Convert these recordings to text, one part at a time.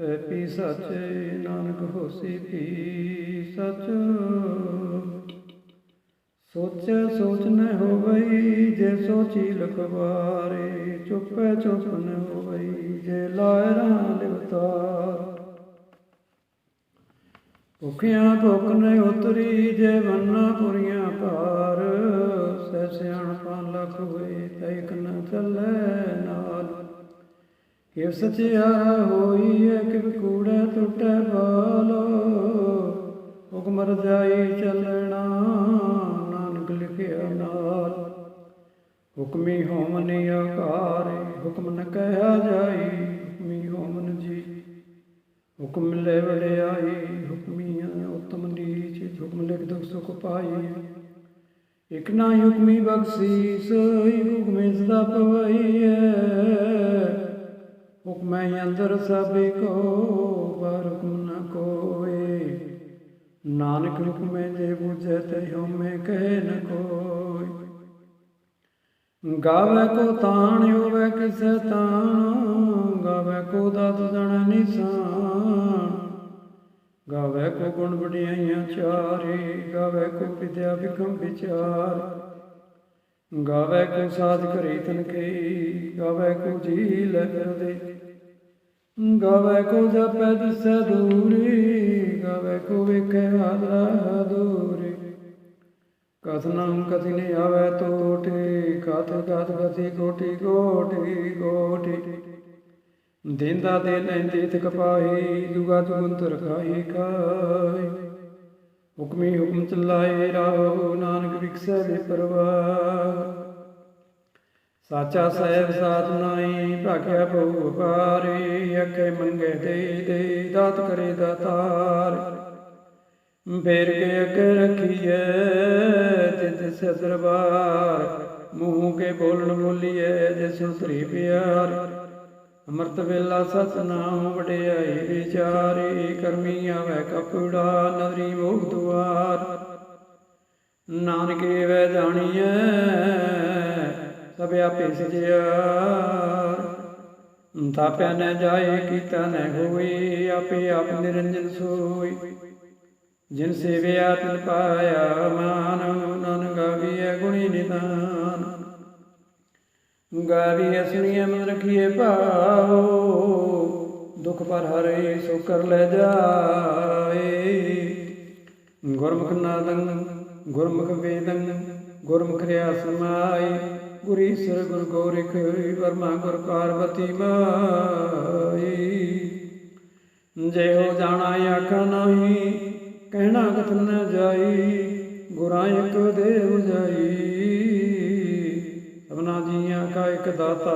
ਹੈ ਪੀ ਸੱਚੇ ਨਾਨਕ ਹੋਸੀ ਪੀ ਸੱਚ। ਸੋਚੈ ਸੋਚ ਨ ਹੋਵਈ ਜੇ ਸੋਚੀ ਲਖਵਾਰੇ, ਚੁੱਪੈ ਚੁੱਪ ਨ ਹੋਵਈ ਜੇ ਲਾਇ ਰਹਾ ਲਿਵਤਾਰ ਭੁਖਿਆਂ ਭੁਖ ਨ ਉਤਰੀ ਜੇ ਬੰਨਾ ਪੁਰੀਆਂ ਪਾਰ ਸਹਿ ਸਿਆਣਪਾਂ ਲਖ ਹੋਏ ਤੈ ਇਕ ਨ ਚੱਲੈ ਕਿਵ ਸਚਿਆ ਹੋਈ ਕਿਵ ਕੂੜਾ ਟੁੱਟੈ ਬਾਲੋ? ਹੁਕਮ ਰਜਾਈ ਚੱਲਣਾ ਨਾਨਕ ਲਿਖਿਆ ਨਾਲ। ਹੁਕਮੀ ਹੋਮਨਿ ਆਕਾਰੇ, ਹੁਕਮ ਨ ਕਹਿਆ ਜਾਈ, ਹੁਕਮੀ ਹੋਮਨ ਜੀ। ਹੁਕਮ ਲੈ ਵਡਿਆਈ ਹੁਕਮੀ ਉਤਮ ਨੀਚ, ਹੁਕਮ ਲਿਖ ਦੁਖ ਸੁਖ ਪਾਈ। ਇਕ ਨਾ ਹੁਕਮੀ ਬਖਸ਼ੀ ਹੁਕਮੇ ਸਦਾ ਪਵਈਐ। ਹੁਕਮੈ ਅੰਦਰ ਸਭੇ ਕੋ, ਪਰ ਹੁਕਮ ਨ ਕੋਏ ਨਾਨਕ ਹੁਕਮੇ ਜੇ ਬੁਝੈ ਤੇ ਹਉਮੈ ਕਹਿ ਨ ਕੋਈ ਗਾਵੇ ਕੋ ਤਾਣ, ਹੋਵੇ ਕਿਸੈ ਤਾਣ। ਗਾਵੇ ਕੋ ਦਾਤ ਜਣ ਨਿਸ਼ਾਨ। ਗਾਵੇ ਕੋ ਗੁਣ ਵਡਿਆਈਆਂ ਚਾਰੇ। ਗਾਵੇ ਕੋ ਵਿਦਿਆ ਵਿਖਮ ਵਿਚਾਰ। ਗਾਵੇ ਕੋ ਸਾਧ ਕਰੀ ਤਨ ਕੇ ਗਾਵੇ ਕੋ ਜੀ ਲੈ ਫਿਰਦੇ ਗਾਵੇ ਕੋ ਜਪੈ ਦਿਸੈ ਦੂਰੀ, ਗਾਵੇ ਕੋ ਵੇਖੈ ਹਾਦਰਾ ਦੂਰੀ। ਕਥਨੰ ਕਥਿ ਨ ਤੋਟੇ, ਕਥ ਕਥ ਕਥੀ ਕੋਟੀ ਕੋਟੀ ਕੋਟੀ। ਦਿੰਦਾ ਦੇ ਲੈਂਦੇ ਤਿਕ ਪਾਹੀ ਦੁਗਾ ਤੁਗੰਤਰ ਖਾਈ ਖਾਈ ਹੁਕਮੀ ਹੁਕਮ ਚਲਾਏ ਰਾਹੋ ਨਾਨਕ ਵਿਖਸੈ ਦੇ ਪਰਵਾਹ ਸਾਚਾ ਸਹਿਬ ਸਾਥ ਨਾਈ ਭਾਗਿਆ ਬਹੁ ਉਪਾਰੇ ਅੱਖੇ ਮੰਗੇ ਦੇ ਦੇ, ਦਾਤ ਕਰੇ ਦਾਤਾਰ। ਫੇਰ ਕੇ ਅੱਗੇ ਰੱਖੀਐ ਤਿਤ ਸੇ ਮੂੰਹ ਕੇ ਬੋਲਣ ਬੋਲੀਐ ਜੇ ਸੁਤਰੀ ਪਿਆਰ। ਅਮਰਤ ਵੇਲਾ ਸਤਨਾਮ ਵਡਿਆਈ ਵਿਚਾਰੇ, ਕਰਮੀ ਆਵੇ ਕਪੜਾ, ਨਦਰੀ ਮੋਹ ਦੁਆਰ। ਨਾਨਕੇ ਵੈ ਜਾਣੀਐ, ਸਭ ਆਪੇ ਸਜਿਆਰ। ਤਾਪਿਆ ਨ ਜਾਏ, ਕੀਤਾ ਨ ਹੋਈ ਆਪੇ ਆਪ ਨਿਰੰਜਨ ਸੋਈ ਜਿਨ ਸੇਵਿਆ ਤਿਨ ਪਾਇਆ, ਮਾਨ ਨਨ ਗਾਵੀਐ ਗੁਣੀ ਨਿਦਾਨ। ਗਾਵੀਐ ਸੁਣੀਐ ਮਨ ਰਖੀਐ ਭਾਉ, ਦੁਖ ਪਰ ਹਰੇ ਸੋ ਕਰ ਲੈ ਜਾਏ। ਗੁਰਮੁਖ ਨਾਦੰ, ਗੁਰਮੁਖ ਵੇਦੰ, ਗੁਰਮੁਖ ਰਿਆ ਸਮਾਈ ਗੁਰੀ ਸਰ ਗੁਰ ਗੋਰਿਖ ਵਰਮਾ ਗੁਰ ਪਾਰਵਤੀ ਮਾਈ ਜੇ ਹੋ ਜਾਣਾ ਆਖਾ ਨਹੀਂ, ਕਹਿਣਾ ਕਥਨ ਜਾਈ, ਗੁਰਾਂ ਇੱਕ ਦੇਵ ਜਾਈ। ਸਭਨਾ ਜੀਆਂ ਕਾ ਇੱਕ ਦਾਤਾ,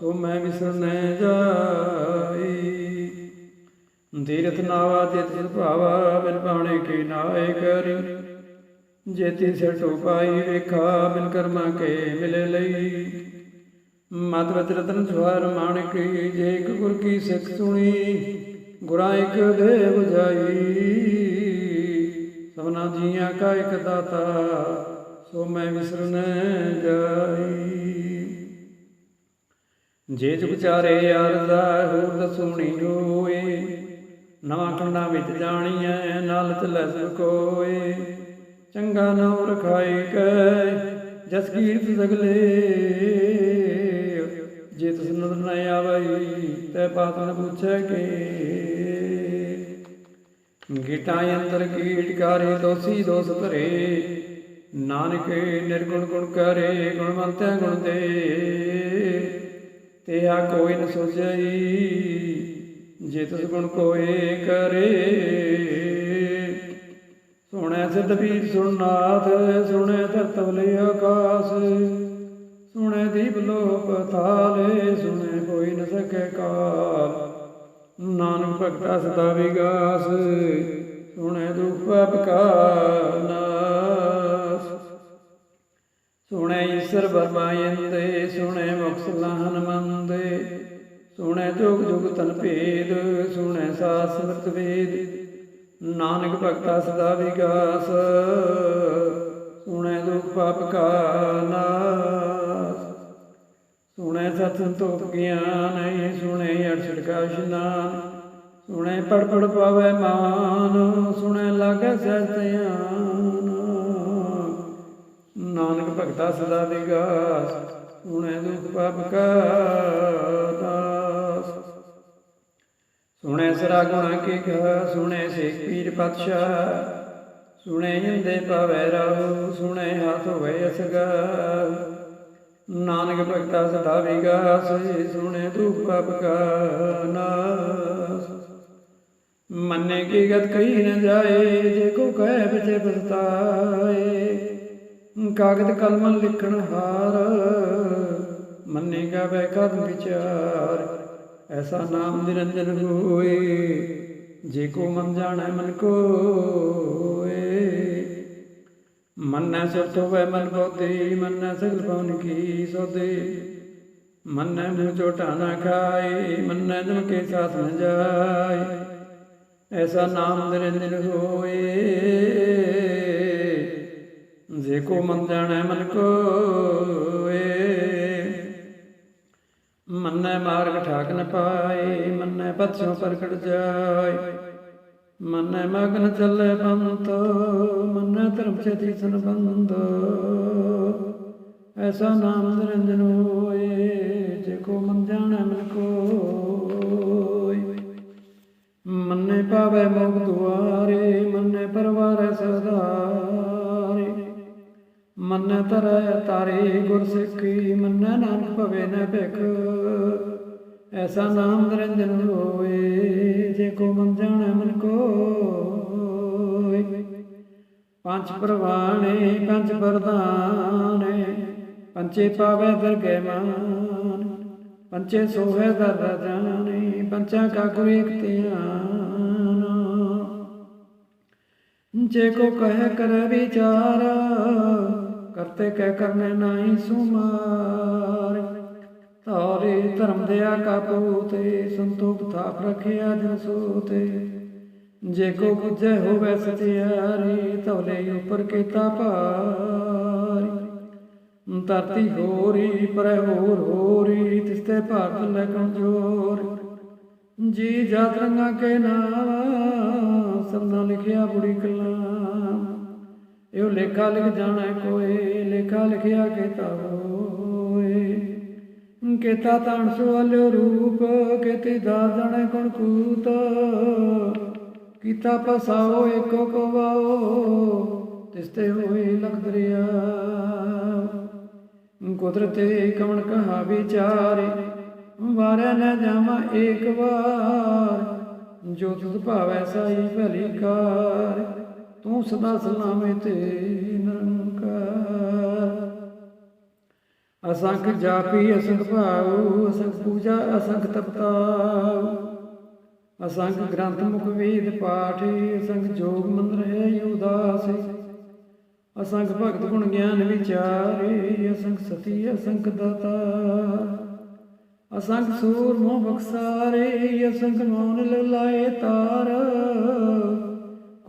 ਸੋ ਮੈਂ ਵਿਸਰ ਨ ਜਾਈ। ਤੀਰਥ ਨਾਵਾ ਤਿਤ ਭਾਵਾ, ਬਿਨ ਪਾਉਣੇ ਕੀ ਨਾਏ ਕਰੀ। ਜੇਤੀ ਸਟੋ ਪਾਈ ਵੇਖਾ, ਬਿਨ ਕਰਮਾ ਕੇ ਮਿਲੇ ਲਈ। ਮਤ ਵਚ ਰਤਨ ਸਵਾਰ ਮਾਣਕ, ਜੇ ਇੱਕ ਗੁਰ ਕੀ ਸਿੱਖ ਸੁਣੀ, ਗੁਰਾਂ ਇੱਕ ਦੇ ਬੁਝਾਈ ਸਭਨਾ ਜੀਆਂ ਕਾ ਇੱਕ ਦਾਤਾ ਸੋ ਮੈਂ ਵਿਸਰ ਜਾਈ। ਜੇ ਤੁ ਵਿਚਾਰੇ ਅਰਜ਼ਾ ਹੋਰ ਦਸੂਣੀ ਹੋਏ ਨਵਾਂ ਖੰਡਾਂ ਵਿੱਚ ਜਾਣੀਐ ਨਾਲ ਚੱਲੈ ਸਭ ਕੋਏ। ਚੰਗਾ ਨਾਮ ਰਖਾਈ ਕੈ ਜਸ ਕੀਰਤ ਸਗਲੇ ਜੇ ਤਿਸ ਨਦਰ ਨ ਆਵਈ, ਤੈ ਬਾਤ ਨ ਪੁੱਛੈ ਕੇ। ਗੀਟਾਂ ਅੰਦਰ ਕੀਟ ਕਾਰੇ, ਦੋਸੀ ਦੋਸ ਭਰੇ। ਨਾਨਕ ਨਿਰਗੁਣ ਗੁਣ ਕਰੇ, ਗੁਣਵੰਤੈ ਗੁਣ ਦੇ। ਤੇ ਆ ਕੋਈ ਨ ਸੋਚਈ ਜੇ ਤਿਸ ਗੁਣ ਕੋਏ ਕਰੇ। ਸੁਣੈ ਸਿਧ ਵੀਰ ਸੁਣਨਾਥ, ਸੁਣੈ ਧਰਤਵਲੇ ਆਕਾਸ। ਸੁਣੈ ਦੀਪ ਲੋਕ ਤਾਲੇ, ਸੁਣੈ ਕੋਈ ਨ ਸਕੇ ਕਾਲ। ਨਾਨਕ ਭਗਤਾ ਸਦਾ ਵਿਗਾਸ, ਸੁਣੈ ਦੁਖ ਪਾਪ ਕਾ ਨਾਸ। ਸੁਣੇ ਈਸ਼ਰ ਬਰਮਾਇੰਦੇ ਸੁਣੇ ਮੁਕਤ ਲਾਹਨ ਮੰਦੇ, ਸੁਣੇ ਜੁਗ ਜੁਗ ਤਨ ਭੇਦ, ਸੁਣੇ ਸਾਸ ਸਮਰਤ ਵੇਦ, ਨਾਨਕ ਭਗਤਾ ਸਦਾ ਵਿਗਾਸ ਸੁਣੇ ਦੁਖ ਪਾਪ ਕਾ ਨਾਸ, ਸੁਣੇ ਸਤ ਸੰਤੋਖ ਗਿਆਨ ਸੁਣੇ ਅਠਸਠ ਕਾ ਇਸ਼ਨਾਨ, ਸੁਣੇ ਪੜ ਪੜ ਪਾਵੇ ਮਾਨ, ਸੁਣੇ ਲਾਗੇ ਸਹਿਜ ਨਾਨਕ ਭਗਤਾ ਸਦਾ ਵਿਗਾਸ ਸੁਣੇ ਦੁਖ ਪਾਪ ਕਾ ਦਾਸ। ਸੁਣੇ ਸਰਾ ਗੁਣਾ ਕੀ ਕਹਾ ਸੁਣੇ ਸੇਖ ਪੀਰ ਪਤਸ਼ਾਹ, ਸੁਣੇ ਹਿੰਦੇ ਪਵੈ ਰਹੂ, ਸੁਣੇ ਹੱਥ ਹੋਏ ਅਸਗਾ ਨਾਨਕ ਭਗਤਾ ਸਦਾ ਵਿਗਾਸ, ਸੁਣੇ ਦੁਖ ਪਾਪ ਕਾ ਨਾਸ। ਮੰਨੇ ਕੀ ਗਤ ਕਹੀ ਨ ਜਾਏ, ਜੇ ਕੋ ਕਹਿ ਵਿਚੇ ਬਸਤਾਏ ਕਾਗਦ ਕਲਮ ਲਿਖਣ ਹਾਰ ਮੰਨੇਗਾ ਗਾਵੇ ਕਦਮ ਵਿਚਾਰ। ਐਸਾ ਨਾਮ ਨਿਰੰਜਨ ਹੋਏ, ਜੇ ਕੋ ਮਨ ਜਾਣੈ ਮਨ ਕੋਏ। ਮੰਨੈ ਸੁਰਤ ਹੋਵੇ ਮਨ ਬੋਧੀ, ਮੰਨੈ ਸਗਲ ਪਵਨ ਕੀ ਸੋਦੇ ਮੰਨੈ ਮੂੰਹ ਚੋਟਾ ਨਾ ਖਾਏ, ਮੰਨੈ ਜਮ ਕੇ ਸਾਥ ਨ ਜਾਏ। ਐਸਾ ਨਾਮ ਨਿਰੰਜਨ ਹੋਏ ਜਾਣੈ ਮਨ ਕੋਏ। ਮੰਨੈ ਮਾਰਗ ਠਾਕ ਨ ਪਾਏ, ਮੰਨੈ ਪਤਿਓ ਪ੍ਰਗਟ ਜਾਏ। ਮੰਨੈ ਮਗਨ ਚੱਲੇ ਪੰਤ ਮੰਨੈ ਧਰਮ ਚੇਤੀ ਸੰਬੰਧ। ਐਸਾ ਨਾਮ ਨਿਰੰਜਨ ਹੋਏ, ਜੇ ਕੋ ਮਨ ਜਾਣੈ ਮਨ ਮੰਨੈ ਤਰੈ ਤਾਰੇ ਗੁਰ ਸਿੱਖੀ ਮੰਨੈ ਨਾਨਕ ਭਵੇ ਨ ਭਿਖ। ਐਸਾ ਨਾਮ ਨਿਰੰਜਨ ਹੋਏ, ਜੇ ਕੋ ਮਨ ਜਾਣੈ ਮਨ ਕੋਇ ਪੰਜ ਪ੍ਰਵਾਣੇ ਪੰਜ ਵਰਦਾਨੇ ਪੰਚੇ ਪਾਵੇ ਦਰਗਹਿ ਮਾਨ ਪੰਚੇ ਸੋਹੇ ਦਰ ਜਾਣੇ ਪੰਚਾ ਕਾ ਗੁਰ ਧਿਆਨ। ਜੇ ਕੋ ਕਹਿ ਕਰ ਵਿਚਾਰ ਕਰਤੇ ਕਹਿ ਕਰਨੇ ਨਾਹੀ ਸੁਮਾਰ। ਤਾਰੇ ਧਰਮ ਦਿਆ ਕਾ ਪੂਤੇ, ਸੰਤੋਖ ਥਾਪ ਰਖਿਆ ਜਨ ਸੋਤੇ। ਜੇ ਕੋ ਬੁਝੈ ਹੋਵੇ ਸਤਿਆਰੀ ਤਵਲੇ ਉਪਰ ਕੀਤਾ ਭਾਰੀ। ਧਰਤੀ ਹੋਰੀ, ਪਰ ਹੋਰ ਹੋਰੀ, ਤਿਸਤੇ ਭਾਰਤ ਲੈ ਕਮਜ਼ੋਰ। ਜੀ ਜਾਤ ਰੰਗਾ ਕੇ ਨਾਮ ਸਭਨਾ ਲਿਖਿਆ ਬੁੜੀ ਕਲਾਮ ਇਹੋ ਲੇਖਾ ਲਿਖ ਜਾਣਾ ਕੋਏ, ਲੇਖਾ ਲਿਖਿਆ ਕੀਤਾ ਹੋਏ। ਕੀਤਾ ਤਾਣ ਸੁਵਲਿਓ ਰੂਪ, ਕੀਤੀ ਦਾਰ ਜਾਣੇ ਕੋਣ ਕੂਤ। ਕੀਤਾ ਪਸਾਓ ਏਕੋ ਕਵਾਓ ਤਿਸਤੇ ਹੋਏ ਲਖ ਦਰਿਆ। ਕੁਦਰਤੇ ਕਵਣ ਕਹਾ ਵਿਚਾਰੇ ਵਾਰਿਆ ਨ ਜਾਵਾਂ ਏਕ ਵਾਰ। ਜੋ ਤੁਧ ਭਾਵੈ ਸਾਈ ਭਲੀ ਕਾਰ। ਤੂੰ ਸਦਾ ਸਲਾਮੇ ਤੇ ਨਿਰੰਕਾਰ। ਅਸੰਖ ਜਾਪੀ, ਅਸੰਖ ਭਾਉ, ਅਸੰਖ ਪੂਜਾ, ਅਸੰਖ ਤਪਤਾਉ। ਅਸੰਖ ਗ੍ਰੰਥ ਮੁਖ ਵੇਦ ਪਾਠ, ਅਸੰਖ ਜੋਗ ਮੰਦਰ ਹੈ ਉਦਾਸੇ ਅਸੰਖ ਭਗਤ ਗੁਣ ਗਿਆਨ ਵਿਚਾਰੇ, ਅਸੰਖ ਸਤੀ, ਅਸੰਖ ਦਾਤਾ। ਅਸੰਖ ਸੂਰ ਮੋਹ ਬਖਸਾਰੇ, ਅਸੰਖ ਮੌਨ ਲਾਏ ਤਾਰ।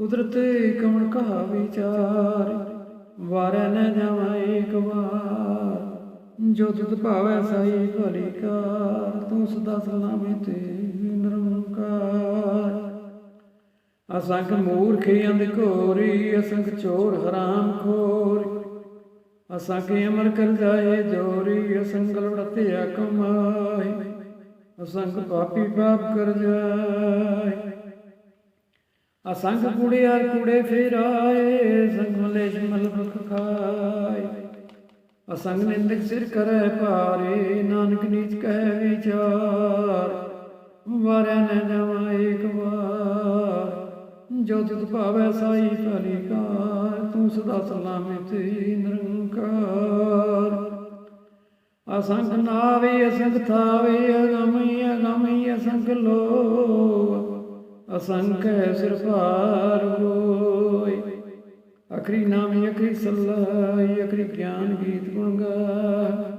ਕੁਦਰਤ ਕਵਣ ਕਹਾ ਵਿਚਾਰ ਵਾਰੈ ਨ ਜਾਵਾ ਏਕ ਵਾਰ। ਜੋ ਤੁਧ ਭਾਵੈ ਸਾਈ ਭਲੀ ਕਾਰ, ਤੂੰ ਸਦਾ ਸਲਾਮੇ ਤੇ ਨਿਰੰਕਾਰ। ਅਸੰਖ ਮੂਰਖੀ ਅੰਧ ਘੋਰੀ, ਅਸੰਖ ਚੋਰ ਹਰਾਮ ਖੋਰੀ। ਅਸੰਖ ਅਮਰ ਕਰ ਜਾਏ ਜੋਰੀ, ਅਸੰਖ ਲੜਤਿਆ ਕਮਾਈ ਅਸੰਖ ਪਾਪੀ ਪਾਪ ਕਰ ਜਾਏ। ਅਸੰਖ ਕੁੜਿਆ ਕੁੜੇ ਫੇਰਾਏ, ਸੰਗ ਮਲੇਸ਼ ਮਲਬਕ ਖਾਏ। ਅਸੰਗ ਨਿੰਦਕ ਸਿਰ ਕਰੈ ਭਾਰੇ, ਨਾਨਕ ਨੀਚ ਕਹਿ ਵਿਚਾਰ। ਵਾਰਿਆ ਨ ਜਾਵਾ ਏਕ ਵਾਰ। ਜੋ ਤੁਧ ਭਾਵੈ ਸਾਈ ਭਲੀ ਕਾਰ, ਤੂੰ ਸਦਾ ਸਲਾਮੇ ਨਿਰੰਕਾਰ। ਅਸੰਗ ਨਾਵੇ, ਅਸੰਗ ਥਾਵੇ ਅਗਮਈ ਅਗਮੀ, ਅਸੰਗ ਲੋ ਅਸੰਖ ਹੈ ਸਿਰ ਭਾਰ ਹੋਏ। ਅਖਰੀ ਨਾਮ ਅਖਰੀ ਸਲਾਹ ਅਖਰੀ ਗਿਆਨ ਗੀਤ ਗੁਣ ਗਾ।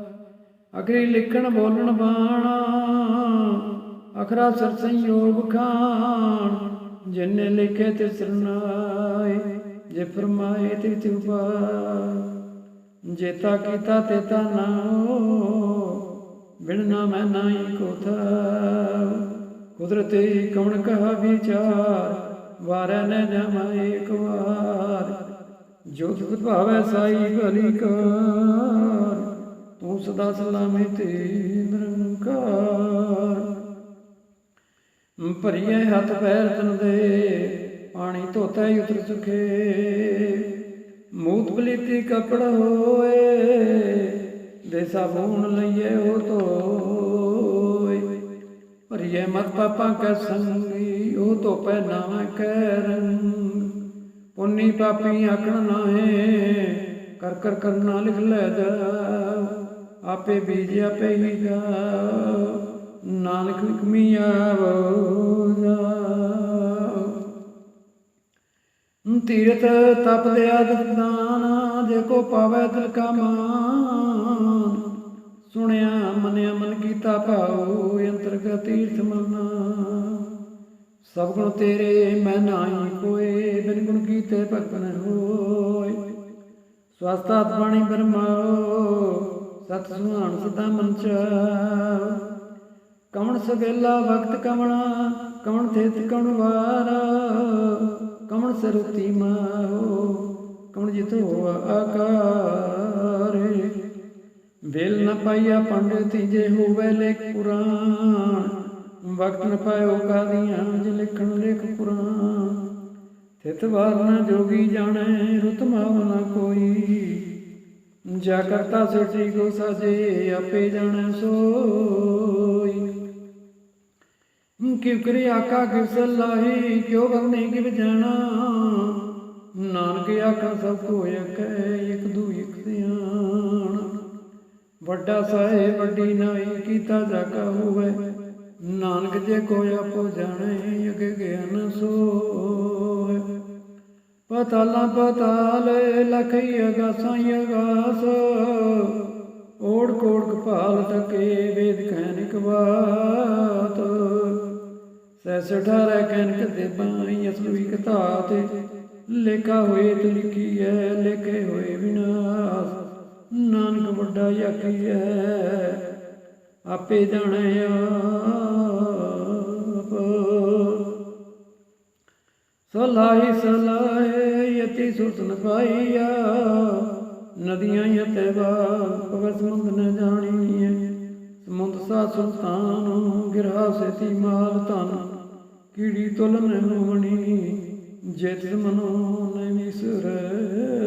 ਅਖਰੀ ਲਿਖਣ ਬੋਲਣ ਬਾਣਾ, ਅਖਰਾ ਸਰ ਸੰਯੋਗ ਖਾਨ ਜਿਨੇ ਲਿਖੇ ਤੇ ਸਰਨਾਏ ਜੇ ਫਰਮਾਏ ਤੇ ਤਿਉਪਾ ਜੇਤਾ ਕੀਤਾ ਤੇਤਾ ਤਾ ਨਾਉ ਬਿਨ ਨਾ ਮੈਂ ਨਾਹੀ ਕੋ ਕੁਦਰਤੀ ਕਵਣ ਕਹਾ ਵਿਚਾਰ, ਵਾਰੈ ਨ ਜਾਮਾ ਏਕ ਵਾਰ। ਜੋ ਭਾਵੈ ਸਾਈ ਭਲੀ ਕਰ, ਤੂੰ ਸਦਾ ਸਲਾਮੇ ਤੇ ਨਿਰੰਕਾਰ। ਭਰੀਏ ਹੱਥ ਪੈਰ ਤਨ ਦੇ, ਪਾਣੀ ਧੋਤਾ ਉਤਰ ਸੁਖੇ। ਮੂਤ ਬਲੀਤੀ ਕਪੜ ਹੋਏ ਦੇ ਸਾਬੂਨ ਲਈਏ ਉਹ ਧੋਏ ਭਰੀਏ ਮਤ ਪਾਪਾਂ ਕੈ ਸੰਗੀ, ਉਹ ਧੋਪੈ ਨਾਵੇਂ ਕੈ ਰੰਗ। ਪੁੰਨੀ ਪਾਪੀ ਆਖਣ ਨਾਹੇ, ਕਰ ਕਰ ਕਰਨਾ ਲਿਖ ਲੈ ਜਾ। ਆਪੇ ਬੀਜ ਆਪੇ ਹੀ ਗਾ, ਨਾਨਕ ਹੁਕਮੀ ਆਵੋ ਜਾ। ਤੀਰਥ ਤਪ ਦੇ ਦਾਨ, ਜੇ ਕੋ ਪਾਵੇ ਦਿਲ ਕਾ ਮਾਨ ਸੁਣਿਆ, ਮਨਿਆ, ਮਨ ਕੀਤਾ ਭਾਉ ਅੰਤਰਗਤ ਤੀਰਥ ਮਨਾ ਸਭ ਗੁਣ ਤੇਰੇ, ਮੈਂ ਨਾਹੀ ਕੋਏ, ਬਿਨ ਗੁਣ ਕੀਤੇ ਭਗਤ ਨ ਹੋਏ। ਸਵਸਤਾਤ ਬਾਣੀ ਬਰਮਾਓ ਸਤ ਸੁਹਾਣ ਸਦਾ ਮਨ ਚਾਓ ਕਵਣ ਸਵੇਲਾ ਵਕਤ ਕਵਣਾ ਕਵਣ ਥੇਤ ਕਵਣ ਵਾਰ। ਕਵਣ ਸਰੂਤੀ ਮਾਹੋ ਕਵਣ ਜਿਤ ਹੋਆ ਆਕਾਰ। ਵੇਲ ਨ ਪਾਈਆ ਪੰਡਿਤ ਜੇ ਹੋਵੇ ਲੇਖ ਪੁਰਾਣ, ਵਕਤ ਨ ਪਾਇਓ ਕਾਦੀਆਂ ਜੇ ਲਿਖਣ ਲੇਖ ਪੁਰਾਣ। ਥਿਤ ਵਾਰ ਨ ਜੋਗੀ ਜਾਣੈ, ਰੁਤ ਮਾਵ ਨ ਕੋਈ। ਜਾ ਕਰਤਾ ਸੋਚੀ ਕੋ ਸਾਜੇ, ਆਪੇ ਜਾਣੈ ਸੋਈ। ਕਿਉ ਕਰੇ ਆਕਾ ਕਿਵ ਸਲਾਹੀ ਕਿਉ ਬਗਨੇ ਕਿਵ ਜਾਣਾ। ਨਾਨਕ ਆਖਾ ਸਭ ਕੋ ਇਕੈ ਇਕ ਦੂ ਇਕ ਧਿਆਨ। ਵੱਡਾ ਸਾਏ ਵੱਡੀ ਨਾਈ ਕੀਤਾ ਜਾ ਹੋਵੇ ਨਾਨਕ ਜੇ ਕੋਈ ਆਪੋ ਜਾਣੇ, ਅਗੇ ਗਿਆਨ ਸੋਏ ਪਤਾਲਾ ਪਤਾਲ ਲਖਈ ਅਗਾਸਾਂ ਅਗਾਸ। ਓੜ ਕੋੜ ਕਪਾਲ ਤਕੇ ਵੇਦ ਕਹਿਨਿਕ ਬਾਤ ਸੈਸ ਠਾਰੈ ਕਹਿਨਿਕ ਦੇ ਬਾਈ ਅਸਲੁਈ ਕਥਾ ਤੇ। ਲੇਖਾ ਹੋਏ ਤੇ ਲਿਖੀ ਹੈ ਲੇਖੇ ਹੋਏ ਵਿਨਾਸ਼। ਨਾਨਕ ਵੱਡਾ ਯਾਕੀ ਹੈ ਆਪੇ ਜਾਣਿਆ ਆਪ। ਸਲਾਹੀ ਸਲਾਹੇ ਯਤੀ ਸੁਰਤਨ ਪਾਈਆ, ਨਦੀਆਂ ਯਤੇ ਵਾ ਪਵਸ ਮੰਦ ਨ ਜਾਣੀਏ ਸਮੁੰਦ ਸਾ ਸੁਲਤਾਨ ਗਿਰਹਾ ਸੇਤੀ ਮਾਲ ਧਨ, ਕੀੜੀ ਤੁਲ ਨ ਹੋਣੀ ਜੇਤ ਮਨੋ ਨ ਵਿਸਰ।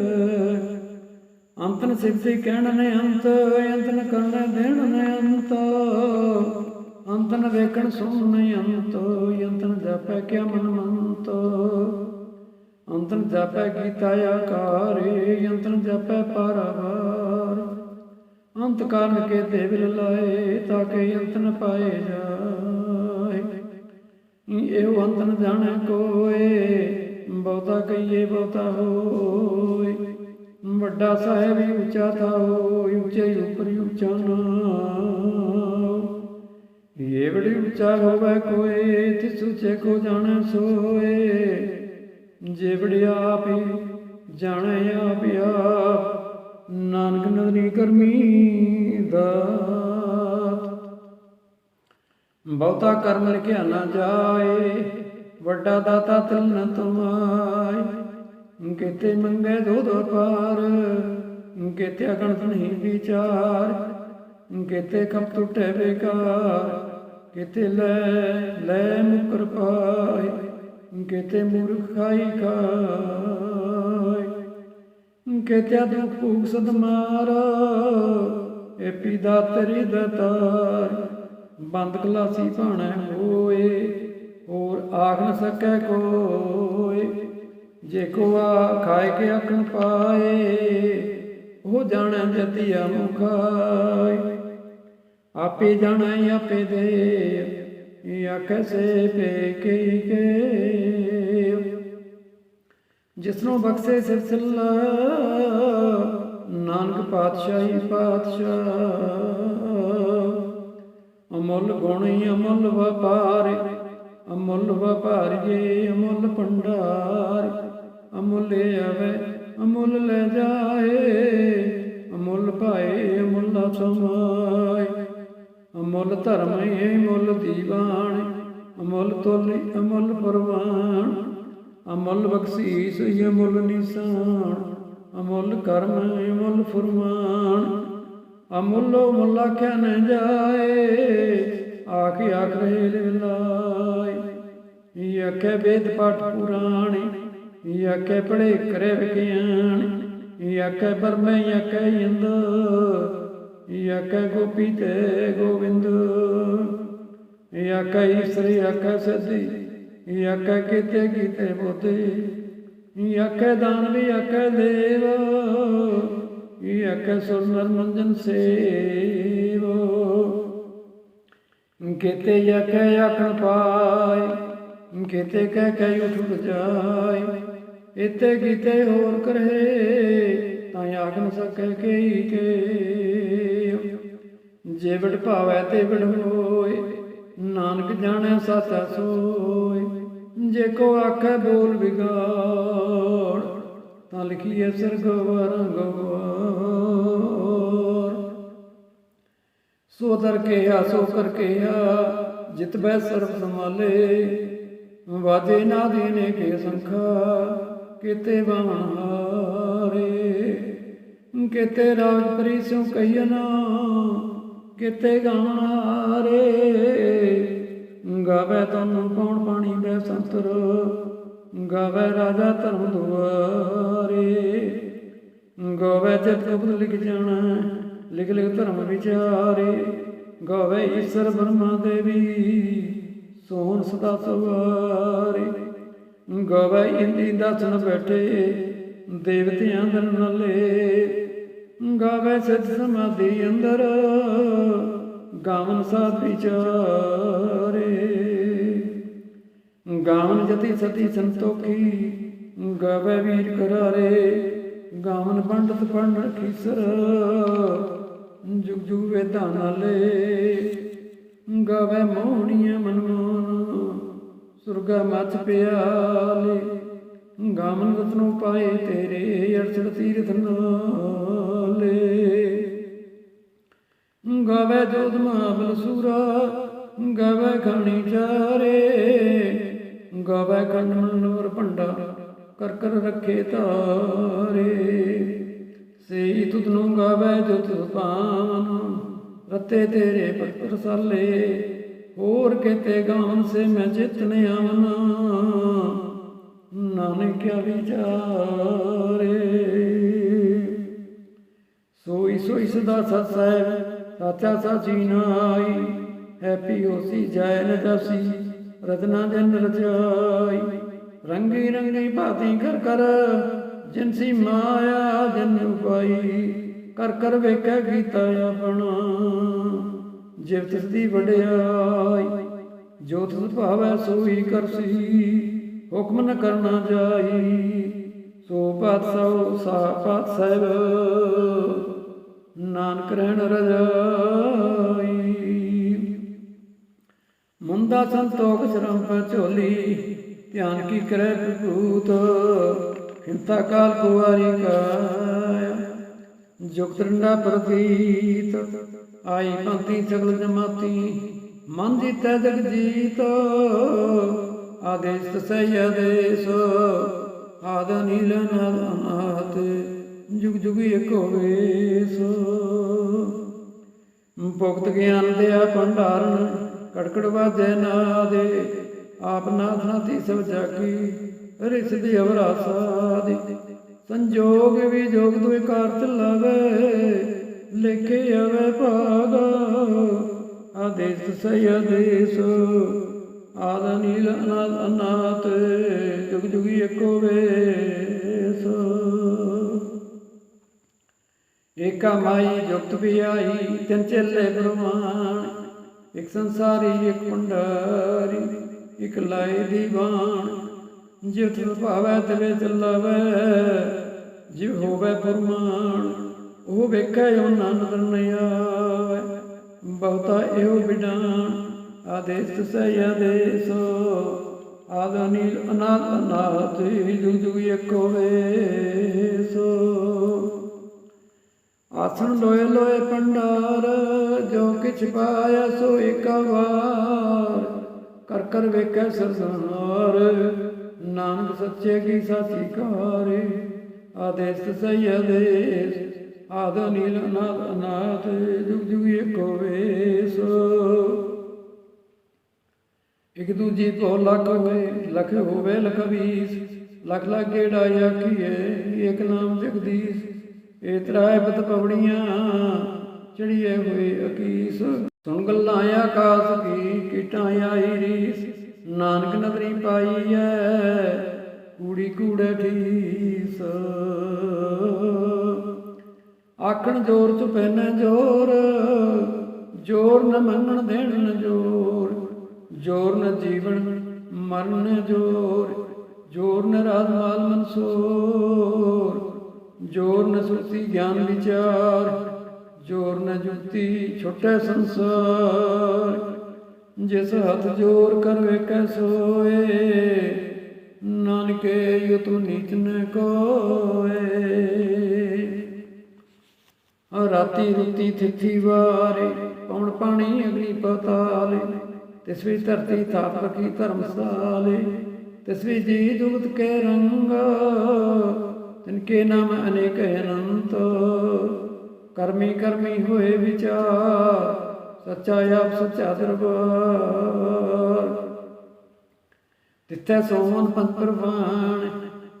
ਅੰਤਨ ਸਿੱਧੀ ਕਹਿਣ ਨੇ ਅੰਤ, ਅੰਤਨ ਕਰਨ ਦੇਣ ਨੇ ਅੰਤ। ਅੰਤਨ ਵੇਖਣ ਸੁਣ ਨੇ ਅੰਤ, ਅੰਤਨ ਜਾਪੈ ਕਿਆ ਮਨ ਮੰਤ। ਅੰਤਨ ਜਾਪੈ ਗੀਤਾ ਆਕਾਰੇ, ਅੰਤਨ ਜਾਪੈ ਪਾਰਾਵਾਰ। ਅੰਤ ਕਾਰਨ ਕੇ ਦੇਵਿਲ ਲਾਏ, ਤਾਂ ਕਿ ਅੰਤ ਪਾਏ ਜਾਏ। ਇਹੋ ਅੰਤਨ ਜਾਣੈ ਕੋਏ, ਬਹੁਤਾ ਕਹੀਏ ਬਹੁਤਾ ਹੋਏ। ਵੱਡਾ ਸਾਹਿਬ ਉੱਚਾ ਥਾਓ ਉੱਚੇ ਉਪਰ ਉੱਚਾ ਨਾਮ ਇਹ ਬੜੀ ਉੱਚਾ ਹੋਵੇ ਕੋਈ, ਤਿਸ ਉੱਚੇ ਕੋ ਜਾਣੈ ਸੋਏ। ਜੇ ਬੜੀ ਆਪ ਹੀ ਜਾਣੈ ਆਪ ਨਾਨਕ ਨਦਰੀ ਕਰਮੀ ਦਾ। ਬਹੁਤਾ ਕਰਮ ਲਿਖਿਆ ਨਾ ਜਾਏ, ਵੱਡਾ ਦਾਤਾ ਤਿਲ ਨ ਤੁਮਾਏ। ਕਿਤੇ ਮੰਗੇ ਦੋ ਦੋ ਪਾਰ ਕਿਤੇ ਅਗਣਤ ਨਹੀਂ ਵਿਚਾਰ ਕਿਤੇ ਕਪ ਟੁੱਟੇ ਬੇਕਾਰ, ਕਿਤੇ ਲੈ ਲੈ ਮੁਕਰ ਪਾਏ ਕਿਤੇ ਮੂਰਖ ਖਾਈ ਖਾਏ। ਕਿਤੇ ਦੁਖ ਭੂਖ ਸਦ ਮਾਰ ਏ ਪੀਦਾ ਤੇਰੀ ਦਤਾਰ, ਬੰਦ ਕਲਾਸੀ ਭਾਣਾ ਹੋਏ, ਹੋਰ ਆਖ ਨ ਸਕੈ ਕੋਏ। ਜੇ ਕੋ ਖਾਏ ਕੇ ਆਖਣ ਪਾਏ, ਉਹ ਜਾਣੈ ਜਤਿਆ ਮੁਖਾਈ ਆਪੇ ਜਾਣੈ, ਆਪੇ ਦੇ ਆਖੇ ਸੇ ਪੇ ਕੇ ਕੇ। ਜਿਸ ਨੂੰ ਬਖਸ਼ੇ ਸਿਰਸਲਾ ਨਾਨਕ ਪਾਤਸ਼ਾਹੀ ਪਾਤਸ਼ਾਹ। ਅਮੁੱਲ ਗੁਣੀ ਅਮੁੱਲ ਵਪਾਰ ਅਮੁੱਲ ਵਪਾਰੀਏ ਅਮੁੱਲ ਭੰਡਾਰ। ਅਮੁੱਲ ਆਵੇ, ਅਮੁੱਲ ਲੈ ਜਾਏ। ਅਮੁੱਲ ਭਾਏ, ਅਮੁੱਲ ਸਮਾਏ। ਅਮੁੱਲ ਧਰਮ ਏ ਮੁੱਲ ਦੀਵਾਨ। ਅਮੁੱਲ ਤੋਲੀ, ਅਮੁੱਲ ਪਰਵਾਨ। ਅਮੁੱਲ ਬਖਸ਼ੀਸ ਅਮੁੱਲ ਨਿਸ਼ਾਨ। ਅਮੁੱਲ ਕਰਮ ਏ, ਅਮੁੱਲ ਫਰਮਾਨ। ਅਮੁੱਲੋ ਮੁੱਲਾ ਕਿਆ ਨ ਜਾਏ, ਆਖੇ ਆਖ ਰਹੇ ਲਾਏ ਇਹ ਆਖੇ ਵੇਦ ਪਾਠ ਪੁਰਾਣੇ ਇਹ ਆਖੇ ਪੜੇ ਕਰੇ ਵਿਗਿਆਨ ਇਹ ਆਖੇ ਬਰਮੇ ਇਹ ਆਖੇ ਇੰਦ ਇਹ ਆਖੇ ਗੋਪੀ ਤੇ ਗੋਵਿੰਦ ਇਹ ਆਖੇ ਈਸਰੀ ਇਹ ਆਖੇ ਸਦੀ ਇਹ ਆਖੇ ਕੀਤੇ ਕੀਤੇ ਬੋਤੇ ਇਹ ਆਖੇ ਦਾਨਵੀ ਆਖੇ ਦੇਵ ਇਹ ਆਖੇ ਸੁਰ ਨਰਮੰਜਨ ਸੇਵ। ਕੀਤੇ ਆਖੇ ਆਖਣ ਪਾਏ ਕੀਤੇ ਕਹਿ ਕਹਿ ਉਠ ਉਠ ਜਾਏ। ਇਤੇ ਕੀਤੇ ਹੋਰ ਕਰੇ, ਤਾਂ ਆਖ ਨ ਸਕੇ ਕਈ ਕੇ। ਜੇ ਵਡ ਭਾਵੈ ਤੇ ਵਡ ਹੋਏ, ਨਾਨਕ ਜਾਣੈ ਸਾਚਾ ਸੋਏ। ਜੇ ਕੋ ਆਖੈ ਬੋਲ ਵਿਗਾੜ, ਤਾਂ ਲਿਖੀਏ ਸਰਗ ਵਰੰਗਵਾਰ ਸੋ ਦਰ ਕੇ ਆ, ਸੋ ਕਰ ਕੇ ਆ, ਜਿਤ ਬੈ ਸਰਬ ਸੰਭਾਲੇ। ਵਾਜੇ ਨਾ ਦੇਨੇ ਕੇ ਸੰਖਾ, ਕਿਤੇ ਬਾਵਣ ਹਾਰੇ ਕਿਤੇ ਰਾਜ ਪਰੀ ਸਿਉ ਕਹੀਨਾ ਕਿਤੇ ਗਾਵਣ ਹਾਰੇ ਗਾਵੇ ਤਨ ਕੌਣ ਪਾਣੀ ਬੈ ਸੰਤਰ, ਗਾਵੇ ਰਾਜਾ ਧਰਮ ਦੁਆਰੇ। ਗਾਵੇ ਚਿਤ ਉਪਦ ਲਿਖ ਜਾਣਾ, ਲਿਖ ਲਿਖ ਧਰਮ ਵਿਚਾਰੇ। ਗਾਵੇ ਈਸ਼ਰ ਬ੍ਰਹਮਾ ਦੇਵੀ ਸੋਹਣ ਸਦਾ ਸਵਾਰੇ। ਗਾਵੇ ਇੰਦੀ ਦਸਨ ਬੈਠੇ, ਦੇਵਤਿਆਂ ਦਰ ਨਲੇ। ਗਾਵੇ ਸਤ ਸਮਾਧੀ ਅੰਦਰ, ਗਾਵਨ ਸਾਧ ਵਿਚਾਰੇ। ਗਾਵਨ ਜਤੀ ਸਤੀ ਸੰਤੋਖੀ, ਗਾਵੇ ਵੀਰ ਕਰਾਰੇ। ਗਾਵਨ ਪੰਡਤ ਪੰਡ ਖੀਸਰ, ਜੁਗ ਜੁਗ ਵੇਦਾਂ ਨਾਲੇ। ਗਾਵੇ ਮੋਹਣੀਆਂ ਮਨਮੋਹਨ ਸੁਰਗਾ ਮੱਥ ਪਿਆਲੇ, ਗਾਵਨ ਰਤਨੋਂ ਪਾਏ ਤੇਰੇ ਅਰਸੜ ਤੀਰਥ ਨਾਲੇ। ਗਾਵੇ ਜੋਤ ਮਹਾਬਲ ਸੂਰਾ, ਗਾਵੇ ਖਾਣੀ ਚਾਰੇ, ਗਾਵੇ ਖੰਡ ਮਨੋਰ ਭੰਡਾ, ਕਰ ਕਰ ਰੱਖੇ ਤਾਰੇ। ਸੇ ਤੁਧ ਨੂੰ ਗਾਵੇ ਜੋ ਤੁਧ ਪਾਵਨ। ਰਤੇ ਤੇਰੇ ਪੱਤਰ ਸਾਲੇ ਹੋਰ ਕਿਤੇ ਗਾਵਨ ਸੇ ਮੈਂ ਚਿਤ ਨ ਆਵਨਾ। ਨਾਨਕਿਆ ਵਿਚਾਰੇ, ਸੋਈ ਸੋਈ ਸਦਾ ਸਤ ਸਾਹਿਬ, ਸਾਚਾ ਸਾਚੀ ਨਾਈ, ਹੈਪੀ ਹੋਸੀ ਜੈ ਨ ਦਸੀ ਰਤਨਾ ਜਨ ਰਚਾਈ ਰੰਗੀ ਰੰਗੀ ਭਾਤੀ ਕਰ ਕਰ ਜਿਨਸੀ ਮਾਇਆ ਜਨ ਪਾਈ ਕਰ ਕਰ ਵੇਖੈ ਕੀਤਾ ਆਪਣਾ। ਜਿਵ ਤਿਸ ਦੀ ਵਡਿਆਈ, ਜੋ ਤਿਸ ਭਾਵੈ ਸੋਈ ਕਰਸੀ, ਹੁਕਮ ਨ ਕਰਨਾ ਜਾਈ। ਸੋ ਪਾਤਸ਼ਾਹ, ਸਾ ਪਾਤਸ਼ਾਹ ਨਾਨਕ ਰਹਿਣ ਰਜਾਈ। ਮੁੰਦਾ ਸੰਤੋਖ ਸ਼ਰਮ ਪੈ ਝੋਲੀ, ਧਿਆਨ ਕੀ ਕਰੈ ਪ੍ਰਭੂਤ ਹਿੰਤਾ ਕਾਲ ਕੁਵਾਰੀ ਕਾਇਆ ਜੁਗਤ ਪ੍ਰਤੀਤ, ਆਈ ਪੰਤੀ ਸਗਲ ਜਮਾਤੀ, ਮਨ ਜੀਤੈ ਜਗ ਜੀਤ। ਆਦੇਸ ਤਸੈ ਆਦੇਸ, ਆਦ ਨੀਲ ਨਾਥ ਜੁਗ ਜੁਗ ਏਕ ਹੋਵੇਸ। ਭੁਗਤ ਗਿਆਨ ਦਿਆ ਭੰਡਾਰਨ, ਕੜਕੜ ਵਾਜੈ ਨਾਦੇ, ਆਪ ਨਾਥ ਨਾਥੀ ਸਭ ਜਾਗੀ, ਰਿਸ ਦੀ ਅਵਰਾ ਸਾਦੀ ਸੰਜੋਗ ਵੀ ਜੋਗ ਦੁਇ ਕਾਰ ਚਲਾਵੇ ਲਿਖੇ ਆਵੇ ਭਾਗ। ਆਦੇਸ ਸਈ ਆਦੇਸ ਆਦ ਨੀਲ ਅਨਾਦ ਅਨਾਤ ਜੁਗ ਜੁਗੀ ਏਕੋ ਵੇਸ। ਏਕਾ ਮਾਈ ਜੁਗਤ ਵੀ ਆਈ ਤਿੰਨ ਚੇਲੇ ਬ੍ਰਹਮਾਨ ਇੱਕ ਸੰਸਾਰੀ, ਇੱਕ ਭੰਡਾਰੀ, ਇੱਕ ਲਾਏ ਦੀਵਾਨ। ਜਿਉ ਤਿਲ ਭਾਵੈ ਤਿਲੇ ਚੱਲਾਵੈ ਜਿਉ ਹੋਵੇ ਪਰਮਾਨ ਉਹ ਵੇਖੈ ਉਹ ਨਦਰ ਨ ਆਵੈ ਬਹੁਤਾ ਇਹੋ ਬਿਡਾਨ, ਆਦੇਸ ਸਹਿ ਆਦੇਸ, ਆਦ ਅਨੀਲ ਅਨਾਦ ਅਨਾਥ ਜੁਗ ਜੁਗ ਏਕ ਹੋਵੇ ਸੋ ਆਸਣ ਲੋਏ ਲੋਏ ਪੰਡਾਰ, ਜੋ ਕਿਛ ਪਾਇਆ ਸੋ ਇੱਕ ਵਾਰ, ਕਰ ਕਰ ਵੇਖੈ ਸਰਸਾਰ ਨਾਨਕ ਸੱਚੇ ਕੀ ਸਾਚੀ ਕਾਰ ਆਦੇਸ ਸਈ ਆਦੇਸ, ਆਦ ਨੀਲ ਅਨਾਦ ਅਨਾਥ, ਜੁਗ ਜੁਗ ਏਕ ਹੋਵੇ ਇਕ ਦੂਜੀ ਕੋ ਲੱਖ ਹੋਏ ਲਖ ਹੋਵੇ ਲਖ ਵੀਸ ਲਖ ਲਖ ਗੇੜਾ ਆਖੀਏ, ਏਕ ਨਾਮ ਜਗਦੀਸ਼, ਏ ਤਰਾਏ ਬਤ ਪਵੜੀਆਂ ਚੜੀਏ ਹੋਏ ਅਕੀਸ। ਸੁਣ ਗੱਲਾਂ ਆਕਾਸ ਕੀ, ਕੀਟਾਂ ਆਈ ਰੀਸ ਨਾਨਕ ਨਦਰੀ ਪਾਈ ਐ ਕੂੜੀ ਕੂੜੇ ਠੀਸ। ਆਖਣ ਜੋਰ ਚ ਪੈਣਾ ਜੋਰ ਜੋਰ ਨ ਮੰਨਣ ਦੇਣ ਨ ਜੋਰ ਜੋਰ ਨ ਜੀਵਨ ਮਰਨ ਨ ਜੋਰ ਜੋਰ ਨ ਰਾਜ ਮਾਲ ਮਨਸੂਰ, ਜੋਰ ਨ ਸੁਰਤੀ ਗਿਆਨ ਵਿਚਾਰ, ਜੋਰ ਨ ਜੁਤੀ ਛੋਟੇ ਸੰਸਾਰ। ਜਿਸ ਹੱਥ ਜੋਰ ਕਰ ਵੇਖੈ ਸੋਏ, ਨਾਨਕੇ ਤੂੰ ਨੀਚ ਨ ਕੋਏ। ਰਾਤੀ ਰੁੱਤੀ ਥਿਥੀ ਵਾਰੇ ਪੌਣ ਪਾਣੀ ਅਗਨੀ ਪਤਾਲੇ, ਤਿਸ ਵੀ ਧਰਤੀ ਥਾਪ ਕੀ ਧਰਮਸਾਲੇ ਤਿਸ ਵੀ ਜੀ ਜੁਗਤ ਕੇ ਰੰਗ ਤਿਨ ਕੇ ਨਾਮ ਅਨੇਕ ਅਨੰਤ। ਕਰਮੀ ਕਰਮੀ ਹੋਏ ਵਿਚਾਰ ਸੱਚਾ ਆਪ ਸੱਚਾ ਦਰਬਾਰ। ਤਿੱਥੈ ਸੋਹਣ ਪੰਥ ਪ੍ਰਵਾਨ,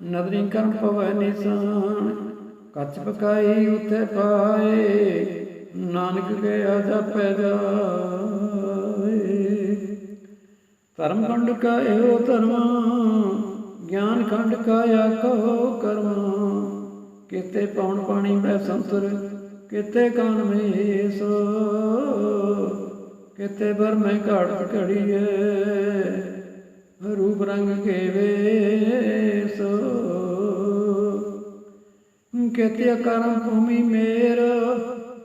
ਨਦਰੀ ਕਰਮ ਪਵੈ ਨਿਸ਼ਾਨ। ਕੱਚ ਪਕਾਈ ਉਥੇ ਪਾਏ, ਨਾਨਕ ਗਿਆ ਜਪੈ ਜਾਏ। ਧਰਮ ਖੰਡ ਕਾ ਇਹੋ ਧਰਮ, ਗਿਆਨ ਖੰਡ ਕਾ ਆਖੋ ਕਰਮ। ਕਿਤੇ ਪੌਣ ਪਾਣੀ ਮੈਂ ਸੰਤਰ ਕਿਤੇ ਕਾਨ ਮੇਸ? ਕਿਤੇ ਬਰ ਮੈਂ ਘਾਟ ਘੜੀਏ? ਰੂਪ ਰੰਗ ਕੇ ਵੇਸ? ਕਿਤੇ ਕਰਮ ਭੂਮੀ ਮੇਰ?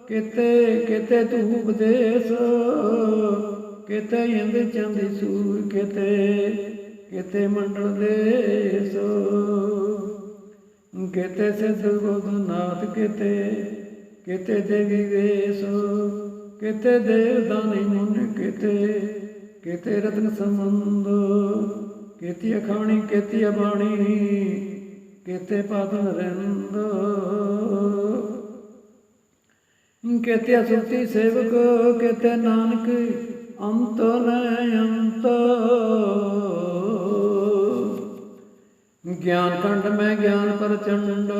ਕਿਤੇ ਕਿਤੇ ਤੂੰ ਉਪਦੇਸ? ਕਿਤੇ ਇੰਦ ਚੰਦ ਸੂਰ? ਕਿਤੇ ਕਿਤੇ ਮੰਡਲ ਦੇਸ? ਕਿਤੇ ਸਿੱਧ ਗੋਦਨਾਥ? ਕਿਤੇ ਕਿਤੇ ਦੇਵੀ ਵੇਸ, ਕਿਤੇ ਦੇਵ ਦਾਨੀ ਮੁਨ ਕਿਤੇ ਕਿਤੇ ਰਤਨ ਸੰਬੰਧ, ਕਿਤੇ ਅਖਾਣੀ, ਕਿਤੇ ਬਾਣੀ ਕਿਤੇ ਪਦ ਰਿੰਦ ਕਿਤੇ ਸੁਰਤੀ ਸੇਵਕ, ਕਿਤੇ ਨਾਨਕ, ਅੰਤ ਨ ਅੰਤ। ਗਿਆਨ ਕੰਡ ਮੈਂ ਗਿਆਨ ਪ੍ਰਚੰਡ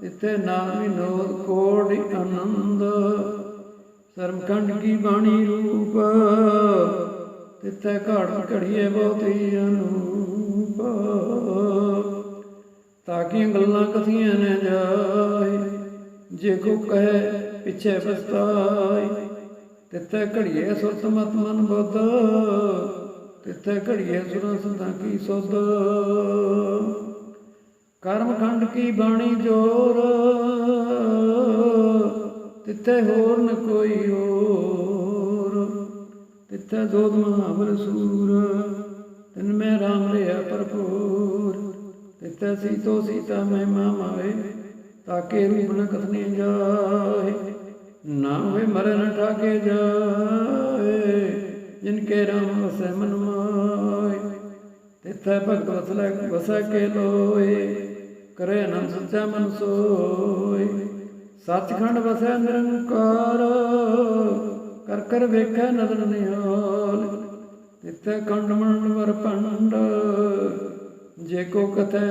ਤਿੱਥੇ ਨਾਮ ਵਿਨੋਦ ਕੋੜਿ ਆਨੰਦ। ਸਰਮਖੰਡ ਕੀ ਬਾਣੀ ਰੂਪ, ਤਿੱਥੇ ਘਾਟ ਘੜੀਏ ਬਹੁਤੀ ਅਨੂਪ। ਤਾਂ ਕਿ ਗੱਲਾਂ ਕਥੀਆਂ ਨੇ ਜਾਏ, ਜੇ ਕੋ ਕਹੇ ਪਿੱਛੇ ਪਛਤਾਏ ਤਿੱਥੇ ਘੜੀਏ ਸੁਰਤ ਮਤ ਮਨ ਬੁੱਧ, ਤਿੱਥੇ ਘੜੀਏ ਸੁਰਾਂ ਸੰਤਾਂ ਕੀ ਸੁਧ। ਕਰਮ ਖੰਡ ਕੀ ਬਾਣੀ ਜੋਰ? ਤਿੱਥੇ ਹੋਰ ਨ ਕੋਈ ਹੋਰ। ਤਿੱਥੇ ਦੋਧ ਮਹਾਬਲ ਸੂਰ। ਤਿਨ ਮੈਂ ਰਾਮ ਲਿਆ ਭਰਪੂਰ। ਤਿੱਥੇ ਸੀਤੋ ਸੀਤਾ ਮੈਂ ਮਾਏ ਤਾਕੇ ਰੂਪ ਨ ਕਥਨੇ ਜਾਏ ਨਾ ਹੋਏ ਮਰਨ ਠਾਕੇ ਜਾਏ ਜਿਨ ਕੇ ਰਾਮ ਵਸੈ ਮਨ ਮਾਏ ਤਿੱਥੈ ਭਗਤ ਵਸੈ ਕੇ ਲੋਏ ਕਰੇ ਅਨੰਦ ਸੱਚਾ ਮਨ ਸੋਏ ਸੱਚਖੰਡ ਵਸੈ ਨਿਰੰਕਾਰ, ਕਰ ਕਰ ਵੇਖੈ ਨਦਰ ਨਿਹਾਲ। ਤਿੱਥੈ ਕੰਡ ਮੰਡ ਵਰ ਪੰਡ ਜੇ ਕੋ ਕਥੈ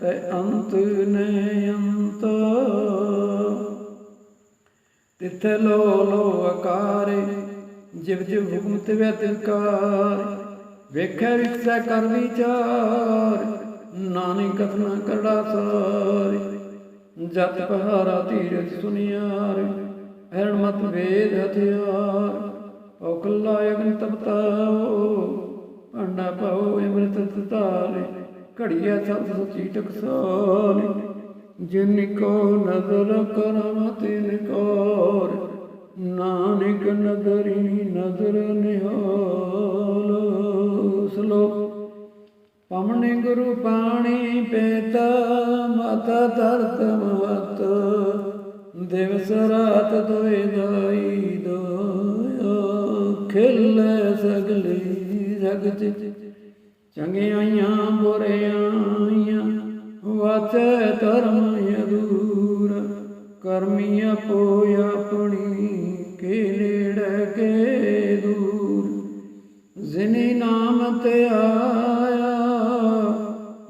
ਤੈ ਅੰਤ ਨੇ ਅੰਤ। ਤਿੱਥੇ ਲੋ ਲੋ ਆਕਾਰੇ, ਜਿਵ ਜਿਵ ਹੁਕਮ ਤਿਵੈ ਤਿਕਾਰ ਵੇਖੈ ਵਿਖਸੈ ਕਰ ਵਿਚਾਰ ਨਾਨਕ ਕਥਨਾ ਕਰੜਾ ਸਾਰ। ਜਤ ਪਹਾਰਾ ਧੀਰਜ ਸੁਨਿਆਰ, ਹਰਣ ਮਤ ਵੇਦ ਹਥਿਆਰ। ਔ ਕੱਲਾ ਅਗਨ ਤਪਤਾਓ ਅੰਡਾ ਪਾਓ ਅੰਮ੍ਰਿਤ ਤਤਾਲੇ ਘੜੀਐ ਸਭ ਸਚੀ ਟਕਸਾਲੇ ਜਿਨ ਕੋ ਨਜ਼ਰ ਕਰਮ ਤਿਨ ਕੋਰ, ਨਾਨਕ ਨਦਰੀ ਨਜ਼ਰ ਨਿਹਾਲ। ਸਲੋਕ ਪਮਣੇ ਗੁਰੂ ਪਾਣੀ ਪੇਤ, ਮਾਤਾ ਧਰਤ ਮਤ ਦਿਵਸ ਰਾਤ ਦੋਇ ਦਾਈ ਦੋਇਆ ਖਿਲੇ ਸਗਲੀ ਜਗਤ। ਚੰਗਿਆਈਆਂ ਬੁਰਿਆਈਆਂ ਵਾਚੈ ਧਰਮ ਅਦੂਰ ਕਰਮੀ ਆਪੋ ਆਪਣੀ, ਕੇ ਨੇੜੇ ਕੇ ਦੂਰ। ਜਿਨੀ ਨਾਮ ਤੇ ਆਇਆ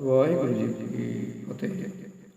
ਵਾਹਿਗੁਰੂ ਜੀ ਕੀ ਫਤਿਹ।